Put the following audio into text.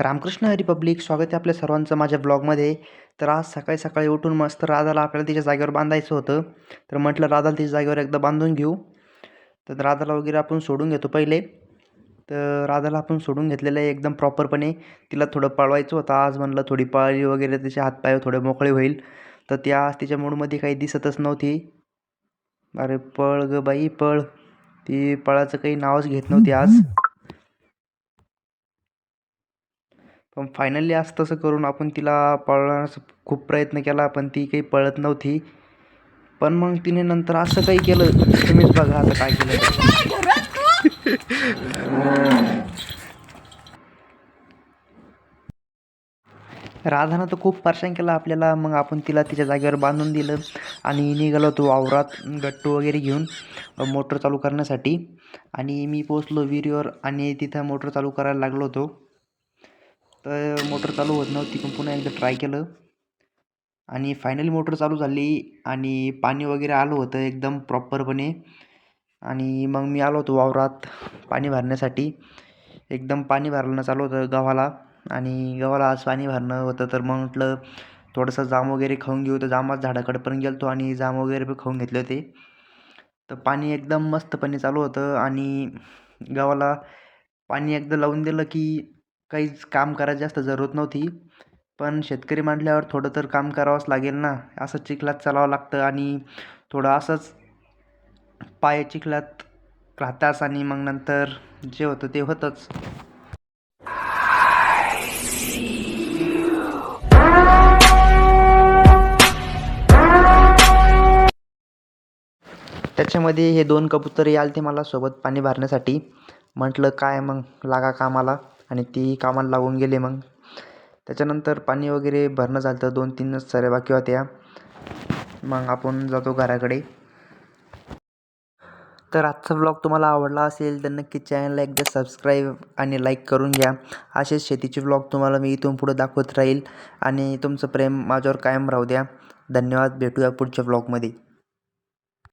Ramakrishna Hari public स्वागत आहे आपल्या सर्वांचं माझ्या ब्लॉगमध्ये. तर आज सकाळी सकाळी उठून मस्त राधाला आपल्याला तिच्या जागेवर बांधायचं होतं. तर म्हटलं राधाला तिच्या जागेवर एकदा बांधून घेऊ. तर राधाला वगैरे आपण सोडून घेतो पहिले. तर राधाला आपण सोडून घेतलेलं आहे एकदम प्रॉपरपणे. तिला थोडं पळवायचं होतं. आज म्हणलं थोडी पळाली वगैरे तिचे हातपाय थोडे मोकळे होईल. तर ती आज तिच्या मूडमध्ये काही दिसतच नव्हती. अरे पळ ग बाई पळ. ती पळाचं काही नावच घेत नव्हती आज. पण फायनली असं तसं करून आपण तिला पळवण्याचा खूप प्रयत्न केला पण ती काही पळत नव्हती. पण मग तिने नंतर असं काही केलं तुम्हीच बघा आता काय केलं राधानं तर खूप परेशान केलं आपल्याला. मग आपण तिला तिच्या जागेवर बांधून दिलं आणि निघालो तो वावरात गट्टू वगैरे घेऊन मोटर चालू करण्यासाठी. आणि मी पोचलो विहिरीवर आणि तिथं मोटर चालू करायला लागलो होतो. तर मोटर चालू होत नव्हती पण पुन्हा एकदा ट्राय केलं. आणि फायनली मोटर चालू झाली आणि पाणी वगैरे आलं होतं एकदम प्रॉपरपणे आणि मग मी आलो होतो वावरात पाणी भरण्यासाठी. एकदम पाणी भरणं चालू होतं गव्हाला. आणि गव्हाला आज पाणी भरणं होतं तर मग म्हटलं थोडंसं जाम वगैरे खाऊन घेऊ. तर जामाच झाडाकडे पण गेलो होतो आणि जाम वगैरे पण खाऊन घेतले होते. तर पाणी एकदम मस्तपणे चालू होतं आणि गव्हाला पाणी एकदा लावून दिलं की काहीच काम करायची जास्त जरूरत नव्हती. पण शेतकरी म्हटल्यावर थोडं तर काम करावंच लागेल ना. असं चिखलात चालावं लागतं आणि थोडं असंच पाय चिखलात राहताच आणि मग नंतर जे होतं ते होतंच. त्याच्यामध्ये हे दोन कबुतरही आले ते मला सोबत पाणी भरण्यासाठी. म्हटलं काय मग? लागा कामाला. आणि ती कामाला लागून गेले मग. त्याच्यानंतर पाणी वगैरे भरणं झालं तर दोन तीनच सऱ्या बाकी होत्या मग आपण जातो घराकडे. तर आजचा ब्लॉग तुम्हाला आवडला असेल तर नक्की चॅनलला एकदा सबस्क्राईब आणि लाईक करून घ्या. असेच शेतीचे ब्लॉग तुम्हाला मी इथून पुढे दाखवत राहील आणि तुमचं प्रेम माझ्यावर कायम राहू द्या. धन्यवाद. भेटूया पुढच्या ब्लॉगमध्ये